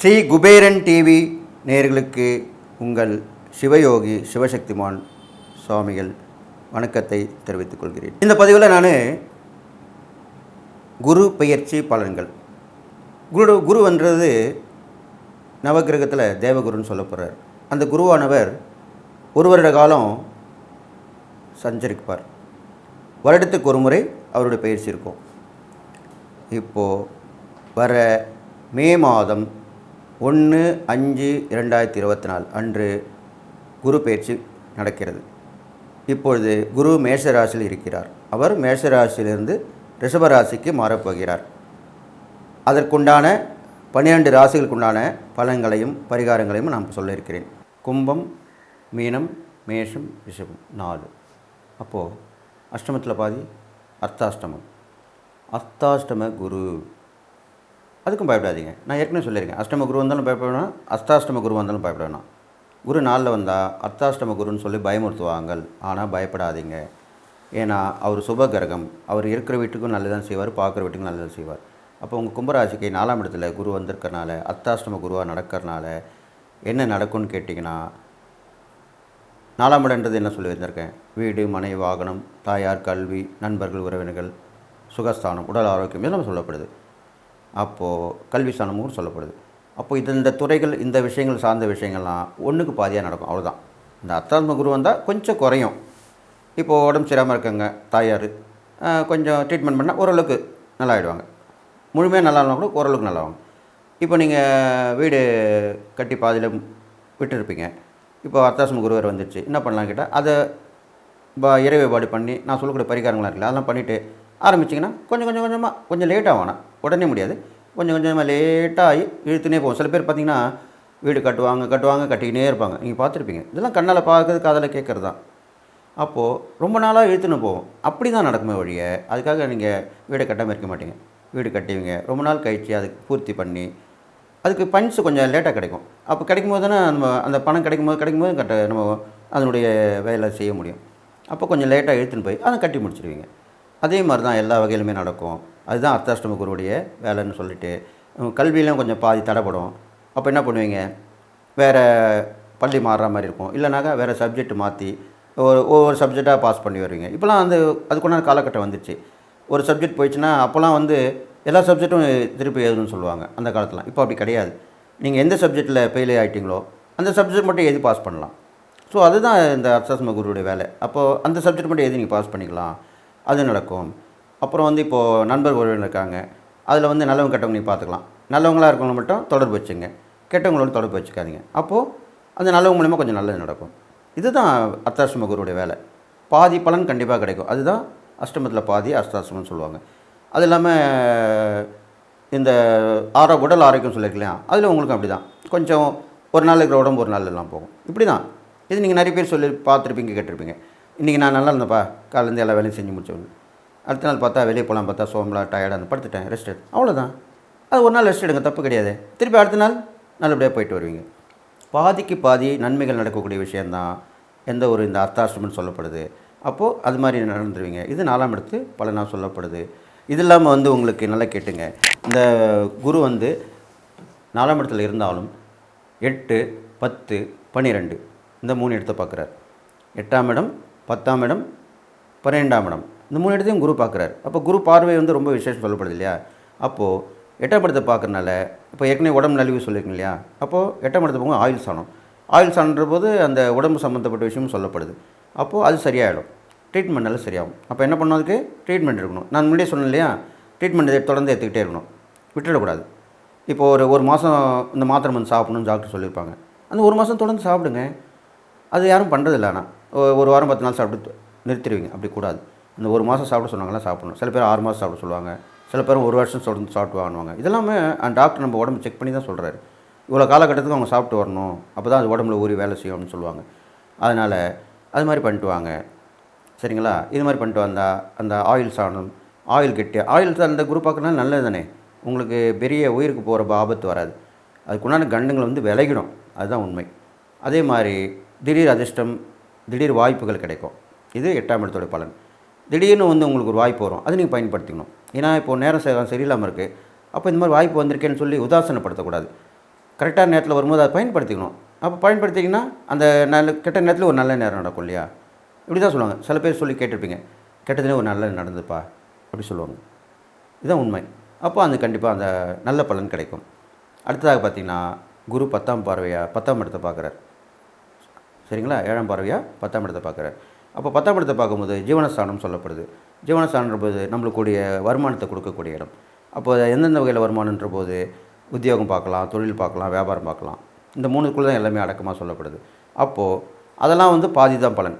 Sri Kuberan TV நேயர்களுக்கு உங்கள் சிவயோகி சிவசக்திமான் சுவாமிகள் வணக்கத்தை தெரிவித்துக் கொள்கிறேன். இந்த பதிவில் நான் குரு பெயர்ச்சி பலன்கள். குரு குருவன்றது நவகிரகத்தில் தேவகுருன்னு சொல்ல போகிறார் அந்த குருவானவர் ஒரு வருட காலம் சஞ்சரிப்பார். வருடத்துக்கு ஒரு முறை அவருடைய பயிற்சி இருக்கும். இப்போது வர மே மாதம் ஒன்று அஞ்சு இரண்டாயிரத்தி இருபத்தி நாலு அன்று குரு பயிற்சி நடக்கிறது. இப்பொழுது குரு மேஷராசியில் இருக்கிறார். அவர் மேஷராசியிலிருந்து ரிஷபராசிக்கு மாறப்போகிறார். அதற்குண்டான பன்னிரண்டு ராசிகளுக்குண்டான பலன்களையும் பரிகாரங்களையும் நான் சொல்லியிருக்கிறேன். கும்பம் மீனம் மேஷம் ரிஷபம் நாலு. அப்போது அஷ்டமத்தில் பாதி அர்த்தாஷ்டமம். அர்த்தாஷ்டம குரு. அதுக்கும் பயப்படாதீங்க. நான் ஏற்கனவே சொல்லியிருக்கேன். அஷ்டம குரு வந்தாலும் பயப்பட வேணாம் அஸ்தாஷ்டம குரு வந்தாலும் பயப்பட வேணாம் குரு நாளில் வந்தால் அர்த்தாஷ்டம குருன்னு சொல்லி பயமுறுத்துவாங்க ஆனால் பயப்படாதீங்க. ஏன்னா அவர் சுப கிரகம் அவர் இருக்கிற வீட்டுக்கும் நல்லதான் செய்வார் பார்க்குற வீட்டுக்கும் நல்லதான் செய்வார். அப்போ உங்கள் கும்பராசிக்கு நாலாம் இடத்துல குரு வந்திருக்கறனால அர்த்தாஷ்டம குருவாக நடக்கிறனால என்ன நடக்கும்னு கேட்டிங்கன்னா நாலாம் இடன்றது என்ன சொல்லி வந்திருக்கேன் வீடு மனை வாகனம் தாயார் கல்வி நண்பர்கள் உறவினர்கள் சுகஸ்தானம் உடல் ஆரோக்கியம் இதெல்லாம் சொல்லப்படுது. அப்போது கல்வி ஸ்தானமும் சொல்லப்படுது. அப்போ இது இந்த துறைகள் இந்த விஷயங்கள் சார்ந்த விஷயங்கள்லாம் ஒன்றுக்கு பாதியாக நடக்கும். அவ்வளோதான் இந்த அத்தாத்ம குரு வந்தால் கொஞ்சம் குறையும். இப்போது உடம்பு சரியாமல் இருக்காங்க தாயார் கொஞ்சம் ட்ரீட்மெண்ட் பண்ணால் ஓரளவுக்கு நல்லா ஆகிடுவாங்க முழுமையாக நல்லா இருந்தால் கூட ஓரளவுக்கு நல்லாவாங்க இப்போ நீங்கள் வீடு கட்டி பாதியில் விட்டுருப்பீங்க. இப்போ அர்த்தாசம குருவர் வந்துடுச்சு என்ன பண்ணலாம் கேட்டால் அதை ப- இறை வழிபாடு பண்ணி நான் சொல்லக்கூடிய பரிகாரங்களாம் இருக்குல்ல அதெல்லாம் பண்ணிவிட்டு ஆரம்பிச்சிங்கன்னா கொஞ்சம் கொஞ்சம் கொஞ்சமாக கொஞ்சம் லேட்டாக வேணாம் உடனே முடியாது. கொஞ்சம் கொஞ்சமாக லேட்டாகி இழுத்துனே போகும். சில பேர் பார்த்திங்கன்னா வீடு கட்டுவாங்க கட்டுவாங்க கட்டிக்கினே இருப்பாங்க. நீங்கள் பார்த்துருப்பீங்க. இதெல்லாம் கண்ணால் பார்க்கறது காதில் கேட்குறது தான். அப்போது ரொம்ப நாளாக இழுத்துன்னு போகும். அப்படி தான் நடக்குமே வழியை அதுக்காக நீங்கள் வீடை கட்டாமல் இருக்க மாட்டீங்க. வீடு கட்டுவீங்க. ரொம்ப நாள் கழிச்சு அதுக்கு பூர்த்தி பண்ணி அதுக்கு பஞ்ச் கொஞ்சம் லேட்டாக கிடைக்கும். அப்போ கிடைக்கும் போது தானே நம்ம அந்த பணம் கிடைக்கும் போது கிடைக்கும் போது கட்ட நம்ம அதனுடைய வேலை செய்ய முடியும். அப்போ கொஞ்சம் லேட்டாக எழுத்துன்னு போய் அதை கட்டி முடிச்சிடுவீங்க அதே மாதிரி தான் எல்லா வகையிலுமே நடக்கும். அதுதான் அர்த்தாஷ்டம குருவுடைய வேலைன்னு சொல்லிட்டு கல்வியிலும் கொஞ்சம் பாதி தடைப்படும் அப்போ என்ன பண்ணுவீங்க? வேறு பள்ளி மாறுற மாதிரி இருக்கும். இல்லைனாக்கா வேறு சப்ஜெக்ட் மாற்றி ஒரு ஒவ்வொரு சப்ஜெக்டாக பாஸ் பண்ணி வருவீங்க. இப்போலாம் வந்து அதுக்குண்டான காலகட்டம் வந்துச்சு ஒரு சப்ஜெக்ட் போயிடுச்சுன்னா அப்போல்லாம் வந்து எல்லா சப்ஜெக்ட்டும் திருப்பி எழுதணும்னு சொல்லுவாங்க. அந்த காலத்தில். இப்போ அப்படி கிடையாது. நீங்கள் எந்த சப்ஜெக்ட்டில் ஃபெயிலே ஆகிட்டீங்களோ அந்த சப்ஜெக்ட் மட்டும் எழுதி பாஸ் பண்ணலாம். ஸோ அதுதான் இந்த அர்த்தாஸ்ம குருவுடைய வேலை. அப்போது அந்த சப்ஜெக்ட் மட்டும் எழுதி நீங்கள் பாஸ் பண்ணிக்கலாம். அது நடக்கும். அப்புறம் வந்து இப்போது நண்பர் உறவினர் இருக்காங்க. அதில் வந்து நல்லவங்க கெட்டவங்க நீங்கள் பார்த்துக்கலாம். நல்லவங்களாக இருக்கவங்க மட்டும் தொடர்பு வச்சுங்க. கெட்டவங்களோட தொடர்பு வச்சுக்காதீங்க. அப்போது அந்த நல்லவங்க மூலிமா கொஞ்சம் நல்லது நடக்கும். இதுதான் அர்த்தாஷ்டம குருவுடைய வேலை. பாதி பலன் கண்டிப்பாக கிடைக்கும். அதுதான் அஷ்டமத்தில் பாதி அர்த்தாஷ்டமம்னு சொல்லுவாங்க. அது இல்லாமல் இந்த ஆரோ உடல் ஆரோக்கியம் சொல்லியிருக்கலையா அதில் உங்களுக்கும் அப்படி தான் கொஞ்சம் ஒரு நாள் இருக்கிற உடம்பு ஒரு நாள் எல்லாம் போகும். இப்படி தான் இது நீங்கள் நிறைய பேர் சொல்லி பார்த்துருப்பீங்க கேட்டிருப்பீங்க. இன்றைக்கி நான் நல்லா இருந்தேன்ப்பா. காலேருந்து எல்லா வேலையும் செஞ்சு முடிச்சவங்க அடுத்த நாள் பார்த்தா வெளியே போகலாம் பார்த்தா சோம்பலாக டயர்டாக இருந்து படுத்துட்டேன். ரெஸ்ட் எடு. அவ்வளோதான் அது ஒரு நாள் ரெஸ்ட் எடுங்க. தப்பு கிடையாது. திருப்பி அடுத்த நாள் நல்லபடியாக போயிட்டு வருவீங்க. பாதிக்கு பாதி நன்மைகள் நடக்கக்கூடிய விஷயந்தான் எந்த ஒரு இந்த அர்த்தாஷ்டமம்னு சொல்லப்படுது. அப்போது அது மாதிரி நடந்துருவீங்க. இது நாலாம் பல நாள் சொல்லப்படுது. இது இல்லாமல் வந்து உங்களுக்கு நல்லா கேட்டுங்க. இந்த குரு வந்து நாலாம் இடத்துல இருந்தாலும் எட்டு பத்து பன்னிரெண்டு இந்த மூணு இடத்த பார்க்குறாரு. எட்டாம் இடம் பத்தாம் இடம் பன்னிரெண்டாம் இடம். இந்த மூணு இடத்தையும் குரு பார்க்குறாரு. அப்போ குரு பார்வை வந்து ரொம்ப விசேஷம் சொல்லப்படுது இல்லையா? அப்போது எட்டாம் இடத்தை பார்க்குறனால இப்போ ஏற்கனவே உடம்பு நலிவு சொல்லியிருக்கீங்க இல்லையா? அப்போது எட்டாம் இடத்தை போகும் ஆயில் சாணம். ஆயில் சாணன்ற போது அந்த உடம்பு சம்மந்தப்பட்ட விஷயமும் சொல்லப்படுது. அப்போது அது சரியாயிடும். ட்ரீட்மெண்ட்னால சரியாகும். அப்போ என்ன பண்ணணும் அதுக்கு? ட்ரீட்மெண்ட் இருக்கணும் நான் முன்னாடியே சொன்னேன் இல்லையா? ட்ரீட்மெண்ட் தொடர்ந்து எடுத்துக்கிட்டே இருக்கணும். விட்டுடக்கூடாது. இப்போ ஒரு ஒரு மாதம் இந்த மாத்திரை மருந்து சாப்பிடணும்னு டாக்டர் சொல்லியிருப்பாங்க. அந்த ஒரு மாதம் தொடர்ந்து சாப்பிடுங்க. அது யாரும் பண்ணுறதில்ல ஆனால் ஒரு வாரம் பத்து நாள் சாப்பிட்டு நிறுத்திடுவீங்க. அப்படி கூடாது. இந்த ஒரு மாதம் சாப்பிட சொன்னாங்களா சாப்பிடணும். சில பேர் ஆறு மாதம் சாப்பிட சொல்லுவாங்க. சில பேர் ஒரு வருஷம் தொடர்ந்து சாப்பிட்டு வாங்குவாங்க இதெல்லாமே அந்த டாக்டர் நம்ம உடம்பு செக் பண்ணி தான் சொல்கிறாரு இவ்வளோ காலகட்டத்துக்கு அவங்க சாப்பிட்டு வரணும். அப்போ தான் அது உடம்புல ஊறி வேலை செய்யும்னு சொல்லுவாங்க. அதனால் அது மாதிரி பண்ணிட்டு வாங்க. சரிங்களா? இது மாதிரி பண்ணிட்டு வந்தால் அந்த ஆயில் சாணம் ஆயில் கெட்டி ஆயில் அந்த குரூப் ஆக்கினாலும் நல்லது தானே? உங்களுக்கு பெரிய உயிருக்கு போகிற ஆபத்து வராது. அதுக்குண்டான கண்டுங்கள் வந்து விளையிடும் அதுதான் உண்மை. அதே மாதிரி திடீர் அதிர்ஷ்டம் திடீர் வாய்ப்புகள் கிடைக்கும். இது எட்டாம் இடத்தோட பலன். திடீர்னு வந்து உங்களுக்கு ஒரு வாய்ப்பு வரும். அதை நீங்கள் பயன்படுத்திக்கணும். ஏன்னா இப்போது நேரம் ச- சரியில்லாமல் இருக்குது அப்போ இந்த மாதிரி வாய்ப்பு வந்திருக்கேன்னு சொல்லி உதாசனப்படுத்தக்கூடாது. கரெக்டான நேரத்தில் வரும்போது அதை பயன்படுத்திக்கணும். அப்போ பயன்படுத்திங்கன்னா அந்த நல்ல கெட்ட நேரத்தில் ஒரு நல்ல நேரம் நடக்கும் இல்லையா? இப்படி தான் சொல்லுவாங்க. சில பேர் சொல்லி கேட்டிருப்பீங்க. கெட்டதுனே ஒரு நல்ல நடந்துப்பா அப்படி சொல்லுவாங்க. இதுதான் உண்மை. அப்போ அந்த கண்டிப்பாக அந்த நல்ல பலன் கிடைக்கும். அடுத்ததாக பார்த்தீங்கன்னா குரு பத்தாம் பார்வையாக பத்தாம் இடத்தை பார்க்குறார். சரிங்களா? ஏழாம் பார்வையாக பத்தாம் இடத்தை பார்க்குறார். அப்போ பத்தாம் இடத்தை பார்க்கும்போது ஜீவனஸ்தானம் சொல்லப்படுது. ஜீவனஸ்தானன்ற போது வருமானத்தை கொடுக்கக்கூடிய இடம். அப்போ எந்தெந்த வகையில் வருமானன்ற போது உத்தியோகம் பார்க்கலாம் தொழில் பார்க்கலாம் வியாபாரம் பார்க்கலாம். இந்த மூணுக்குள்ளே தான் எல்லாமே அடக்கமாக சொல்லப்படுது. அப்போது அதெல்லாம் வந்து பாதி தான் பலன்.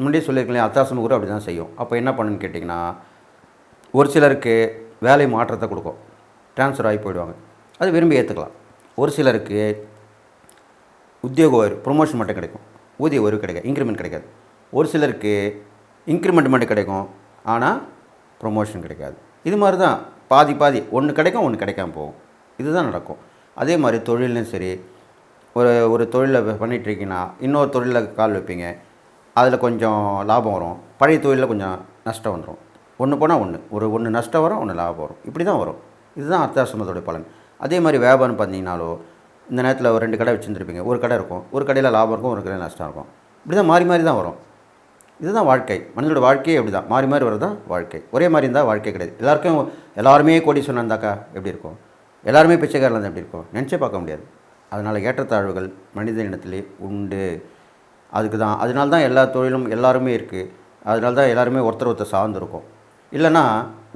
முன்னாடியே சொல்லியிருக்கேன் அத்தாசம கூட அப்படி தான் செய்யும். அப்போ என்ன பண்ணுன்னு கேட்டிங்கன்னா ஒரு சிலருக்கு வேலை மாற்றத்தை கொடுக்கும். ட்ரான்ஸ்ஃபர் ஆகி போயிடுவாங்க. அது விரும்பி ஏற்றுக்கலாம் ஒரு சிலருக்கு உத்தியோக உயர்வு ப்ரொமோஷன் மட்டும் கிடைக்கும். ஊதிய உயர்வு கிடைக்காது இன்க்ரிமெண்ட் கிடைக்காது. ஒரு சிலருக்கு இன்க்ரிமெண்ட் மட்டும் கிடைக்கும். ஆனால் ப்ரொமோஷன் கிடைக்காது. இது மாதிரி தான் பாதி பாதி ஒன்று கிடைக்கும் ஒன்று கிடைக்காம போகும். இதுதான் நடக்கும். அதே மாதிரி தொழிலும் சரி ஒரு ஒரு தொழிலை பண்ணிகிட்ருக்கீங்கன்னா இன்னொரு தொழிலில் கால் வைப்பீங்க. அதில் கொஞ்சம் லாபம் வரும். பழைய தொழிலில் கொஞ்சம் நஷ்டம் வந்துடும் ஒன்று போனால் ஒன்று ஒரு ஒன்று நஷ்டம் வரும் ஒன்று லாபம் வரும். இப்படி தான் வரும். இதுதான் அர்த்தாசிரமத்தோடைய பலன். அதே மாதிரி வியாபாரம் பார்த்தீங்கனாலோ இந்த நேரத்தில் ஒரு ரெண்டு கடை வச்சுருந்துருப்பீங்க. ஒரு கடை இருக்கும். ஒரு கடையில் லாபம் இருக்கும் ஒரு கடையில் நஷ்டம் இருக்கும். இப்படி தான் மாறி மாறி தான் வரும். இதுதான் வாழ்க்கை. மனிதனோட வாழ்க்கையே அப்படி தான். மாறி மாறி வரது தான் வாழ்க்கை. ஒரே மாதிரி இருந்தால் வாழ்க்கை கிடையாது. எல்லாருக்கும் எல்லாருமே கோடி இருந்தாக்கா எப்படி இருக்கும்? எல்லாருமே பிச்சைக்காரில் இருந்தால் எப்படி இருக்கும்? நினச்சே பார்க்க முடியாது. அதனால் ஏற்றத்தாழ்வுகள் மனித இனத்திலே உண்டு. அதுக்கு தான் அதனால தான் எல்லா தொழிலும் எல்லாருமே இருக்குது அதனால தான் எல்லாருமே ஒருத்தர் ஒருத்தர் சார்ந்துருக்கோம். இல்லைன்னா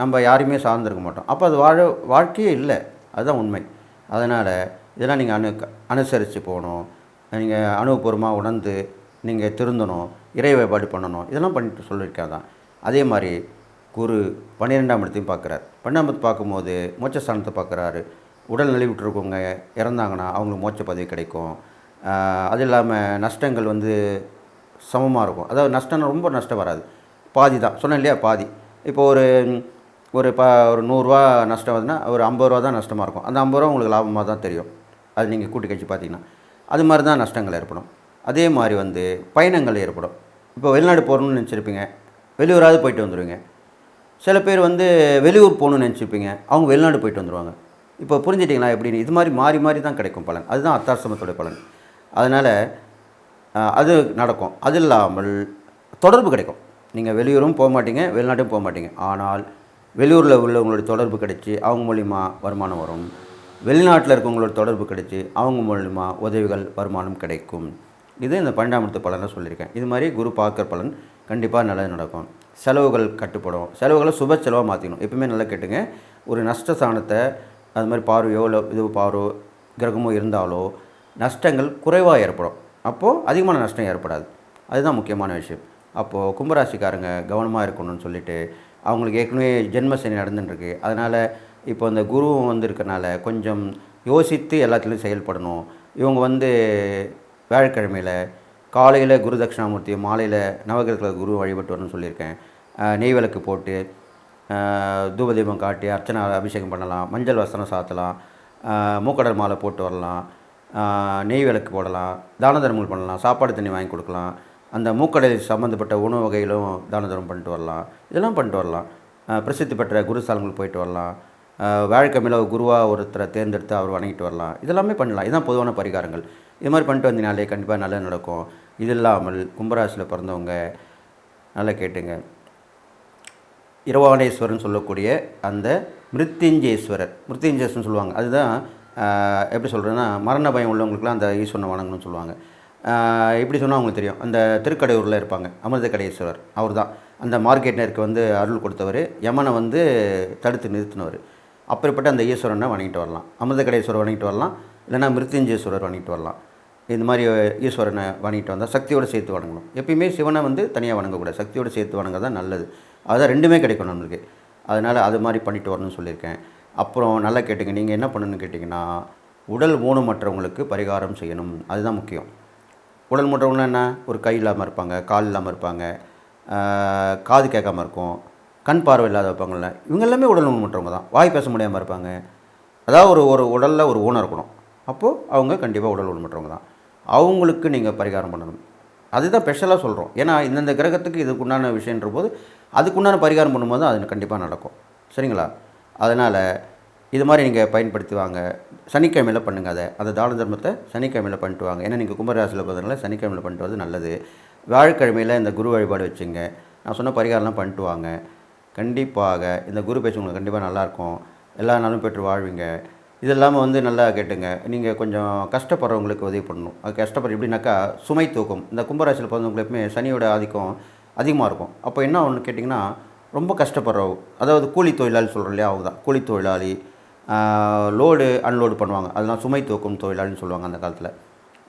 நம்ம யாரையுமே சார்ந்திருக்க மாட்டோம். அப்போ அது வாழ வாழ்க்கையே இல்லை. அதுதான் உண்மை. அதனால் இதெல்லாம் நீங்கள் அனு அனுசரித்து போகணும். நீங்கள் அனுபவபூர்வமாக உணர்ந்து நீங்கள் திருந்தணும். இறை வழிபாடு பண்ணணும். இதெல்லாம் பண்ணிட்டு சொல்லியிருக்கேன் தான். அதே மாதிரி குரு பன்னிரெண்டாம் இடத்தையும் பார்க்குறார். பன்னெண்டாம் இடத்து பார்க்கும்போது மோட்சஸ்தானத்தை பார்க்குறாரு. உடல் நலிவுற்றிருக்கவங்க இறந்தாங்கன்னா அவங்களுக்கு மோட்ச பதவி கிடைக்கும். அது இல்லாமல் நஷ்டங்கள் வந்து சமமாக இருக்கும். அதாவது நஷ்டம்னா ரொம்ப நஷ்டம் வராது. பாதி தான். சொன்னேன் இல்லையா? பாதி. இப்போ ஒரு ஒரு ப ஒரு நூறுரூவா நஷ்டம் வருதுன்னா ஒரு ஐம்பது ரூபா தான் நஷ்டமாக இருக்கும். அந்த ஐம்பது ரூபா உங்களுக்கு லாபமாக தான் தெரியும். அது நீங்கள் கூட்டி கழிச்சு பார்த்தீங்கன்னா அது மாதிரி தான் நஷ்டங்கள் ஏற்படும். அதே மாதிரி வந்து பயணங்கள் ஏற்படும். இப்போ வெளிநாடு போகணும்னு நினச்சிருப்பீங்க. வெளியூராவது போயிட்டு வந்துடுவீங்க சில பேர் வந்து வெளியூர் போகணும்னு நினச்சிருப்பீங்க. அவங்க வெளிநாடு போயிட்டு வந்துடுவாங்க இப்போ புரிஞ்சிட்டிங்களா எப்படின்னு? இது மாதிரி மாறி மாறி தான் கிடைக்கும் பலன். அதுதான் அத்தாசிரமத்தோடைய பலன். அதனால் அது நடக்கும். அது இல்லாமல் தொடர்பு கிடைக்கும். நீங்கள் வெளியூரும் போக மாட்டீங்க வெளிநாட்டும் போக மாட்டீங்க. ஆனால் வெளியூரில் உள்ளவங்களோட தொடர்பு கிடைச்சி அவங்க மூலிமா வருமானம் வரும். வெளிநாட்டில் இருக்கவங்களோட தொடர்பு கிடைச்சி அவங்க மூலிமா உதவிகள் வருமானம் கிடைக்கும். இது இந்த பன்னெண்டாமத்து பலனை சொல்லியிருக்கேன். இது மாதிரி குரு பார்க்குற பலன் கண்டிப்பாக நல்லது நடக்கும். செலவுகள் கட்டுப்படும். செலவுகளை சுப செலவாக மாற்றிக்கணும் எப்பவுமே நல்லா கேட்டுங்க. ஒரு நஷ்ட சாணத்தை அது மாதிரி பார்வையோ இல்லை இது பார்வோ கிரகமோ இருந்தாலோ நஷ்டங்கள் குறைவாக ஏற்படும். அப்போது அதிகமான நஷ்டம் ஏற்படாது. அதுதான் முக்கியமான விஷயம். அப்போது கும்பராசிக்காரங்க கவனமாக இருக்கணும்னு சொல்லிட்டு அவங்களுக்கு ஏற்கனவே ஜென்மசனி நடந்துட்டுருக்கு. அதனால் இப்போ இந்த குருவும் வந்திருக்கனால கொஞ்சம் யோசித்து எல்லாத்துலேயும் செயல்படணும். இவங்க வந்து வியாழக்கிழமையில் காலையில் குரு தட்சிணாமூர்த்தி மாலையில் நவகிரகத்தில் குரு வழிபட்டு வரணும்னு சொல்லியிருக்கேன். நெய் விளக்கு போட்டு தூபதீபம் காட்டி அர்ச்சனை அபிஷேகம் பண்ணலாம். மஞ்சள் வசனம் சாத்தலாம். மூக்கடல் மாலை போட்டு வரலாம். நெய் விளக்கு போடலாம் தான தர்மங்கள் பண்ணலாம் சாப்பாடு தண்ணி வாங்கி கொடுக்கலாம் அந்த மூக்கடை சம்மந்தப்பட்ட உணவு வகைகளும் தான தர்மம் பண்ணிட்டு வரலாம் இதெல்லாம் பண்ணிட்டு வரலாம். பிரசித்தி பெற்ற குருஸ்தலங்களுக்கு போயிட்டு வரலாம். அஹ் குருவாக ஒருத்தரை தேர்ந்தெடுத்து அவர் வணங்கிட்டு வரலாம். இதெல்லாமே பண்ணலாம். இதுதான் பொதுவான பரிகாரங்கள். இது மாதிரி பண்ணிட்டு வந்தீங்கனாலே கண்டிப்பாக நல்லது நடக்கும். இது இல்லாமல் கும்பராசியில் பிறந்தவங்க நல்லா கேட்டுங்க. இரவானேஸ்வரன் சொல்லக்கூடிய அந்த மிருத்யுஞ்சேஸ்வரர். மிருத்யுஞ்சேஸ்வரன் சொல்லுவாங்க. அதுதான் எப்படி சொல்கிறதுன்னா மரண பயம் உள்ளவங்களுக்குலாம் அந்த ஈஸ்வரனை வணங்கணும்னு சொல்லுவாங்க. எப்படி சொன்னால் அவங்களுக்கு தெரியும். அந்த திருக்கடையூரில் இருப்பாங்க அமிர்த கடையேஸ்வரர் அவர் தான் அந்த மார்க்கெட் நேருக்கு வந்து அருள் கொடுத்தவர். யமனை வந்து தடுத்து நிறுத்தினவர். அப்படிப்பட்ட அந்த ஈஸ்வரனை வணங்கிட்டு வரலாம். அமிர்த கடையேஸ்வரர் வணங்கிட்டு வரலாம். இல்லைன்னா மிருத்யுஞ்சேஸ்வரர் வணங்கிட்டு வரலாம். இந்த மாதிரி ஈஸ்வரனை வணங்கிட்டு வந்தால் சக்தியோடு சேர்த்து வணங்கணும். எப்பயுமே சிவனை வந்து தனியாக வணங்கக்கூடாது. சக்தியோடு சேர்த்து வணங்க தான் நல்லது. அதுதான் ரெண்டுமே கிடைக்கும் நம்மளுக்கு. அதனால் அது மாதிரி பண்ணிட்டு வரணும்னு சொல்லியிருக்கேன். அப்புறம் நல்லா கேட்டுங்க நீங்கள் என்ன பண்ணணும்னு கேட்டிங்கன்னா உடல் ஊனமற்றவங்களுக்கு பரிகாரம் செய்யணும். அதுதான் முக்கியம். உடல் ஊனமற்றவங்கன்னா என்ன? ஒரு கை இல்லாமல் இருப்பாங்க கால் இல்லாமல் இருப்பாங்க காது கேட்காம இருக்கும் கண் பார்வை இல்லாத இருப்பாங்கள்ல இவங்க எல்லாமே உடல் ஊனமற்றவங்க தான். வாய் பேச முடியாமல் இருப்பாங்க. அதாவது ஒரு ஒரு உடலில் ஒரு ஊனம் இருக்கணும். அப்போது அவங்க கண்டிப்பாக உடல் ஊனமற்றவங்க தான். அவங்களுக்கு நீங்கள் பரிகாரம் பண்ணணும். அதுதான் ஸ்பெஷலாக சொல்கிறோம் ஏன்னா இந்தந்த கிரகத்துக்கு இதுக்கு உண்டான விஷயன்ற போது அதுக்குண்டான பரிகாரம் பண்ணும்போது அது கண்டிப்பாக நடக்கும். சரிங்களா? அதனால் இது மாதிரி நீங்கள் பயன்படுத்தி வாங்க சனிக்கிழமையில் பண்ணுங்கள் அதை. அந்த தான தர்மத்தை சனிக்கிழமையில் பண்ணிட்டு வாங்க. ஏன்னா நீங்கள் கும்பராசியில் பார்த்ததுனால சனிக்கிழமையில் பண்ணிட்டு வந்து நல்லது. வியாழக்கிழமையில் இந்த குரு வழிபாடு வச்சுங்க. நான் சொன்ன பரிகாரம்லாம் பண்ணிட்டு வாங்க. கண்டிப்பாக இந்த குரு பேச்சு உங்களுக்கு கண்டிப்பாக நல்லாயிருக்கும். எல்லா நாளும் பெற்று வாழ்வீங்க. இது இல்லாமல் வந்து நல்லா கேட்டுங்க. நீங்கள் கொஞ்சம் கஷ்டப்படுறவங்களுக்கு உதவி பண்ணணும். அது கஷ்டப்படுற எப்படின்னாக்கா சுமை தூக்கும். இந்த கும்பராசியில் பிறந்தவங்களுக்கு எப்பவுமே சனியோட ஆதிக்கம் அதிகமாக இருக்கும். அப்போ என்ன ஒன்று கேட்டிங்கன்னா ரொம்ப கஷ்டப்படுறவங்க அதாவது கூலி தொழிலாளி சொல்கிறோம் இல்லையா அவங்க தான். கூலி தொழிலாளி லோடு அன்லோடு பண்ணுவாங்க. அதெல்லாம் சுமை தூக்கும் தொழிலாளின்னு சொல்லுவாங்க அந்த காலத்தில்.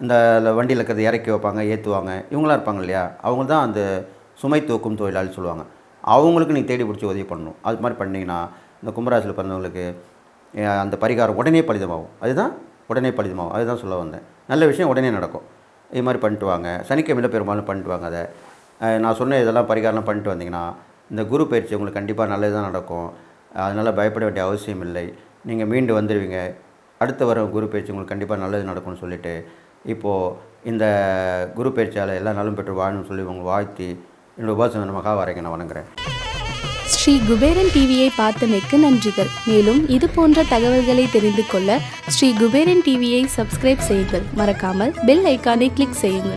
இந்த வண்டியில் இருக்கிறத இறக்கி வைப்பாங்க ஏற்றுவாங்க இவங்களாம் இருப்பாங்க இல்லையா? அவங்க தான் அந்த சுமை தூக்கும் தொழிலாளி சொல்லுவாங்க. அவங்களுக்கு நீங்கள் தேடி பிடிச்சி உதவி பண்ணணும். அது மாதிரி பண்ணிங்கன்னா இந்த கும்பராசியில் பிறந்தவங்களுக்கு அந்த பரிகாரம் உடனே பலிதமாகும். அதுதான் உடனே பலிதமாகும். அதுதான் சொல்ல வந்தேன். நல்ல விஷயம் உடனே நடக்கும். இது மாதிரி பண்ணிட்டு வாங்க. சனிக்கிழமையில் பெரும்பாலும் பண்ணிட்டு வாங்க அதை. நான் சொன்ன இதெல்லாம் பரிகாரம் பண்ணிட்டு வந்தீங்கன்னா இந்த குரு பயிற்சி உங்களுக்கு கண்டிப்பாக நல்லது தான் நடக்கும். அதனால் பயப்பட வேண்டிய அவசியம் இல்லை. நீங்கள் மீண்டு வந்துடுவீங்க அடுத்த வர குரு பயிற்சி உங்களுக்கு கண்டிப்பாக நல்லது நடக்கும்னு சொல்லிட்டு இப்போது இந்த குரு பயிற்சியால் எல்லா நாளும் பெற்று வாழணும்னு சொல்லி உங்களை வாழ்த்தி என்னோட உபாசன மகா வரைங்க நான் வணங்குறேன். ஸ்ரீ குபேரன் டிவியை பார்த்தமைக்கு நன்றிகள். மேலும் இது போன்ற தகவல்களை தெரிந்து கொள்ள ஸ்ரீ குபேரன் டிவியை சப்ஸ்கிரைப் செய்யுங்கள். மறக்காமல் பெல் ஐக்கானை கிளிக் செய்யுங்கள்.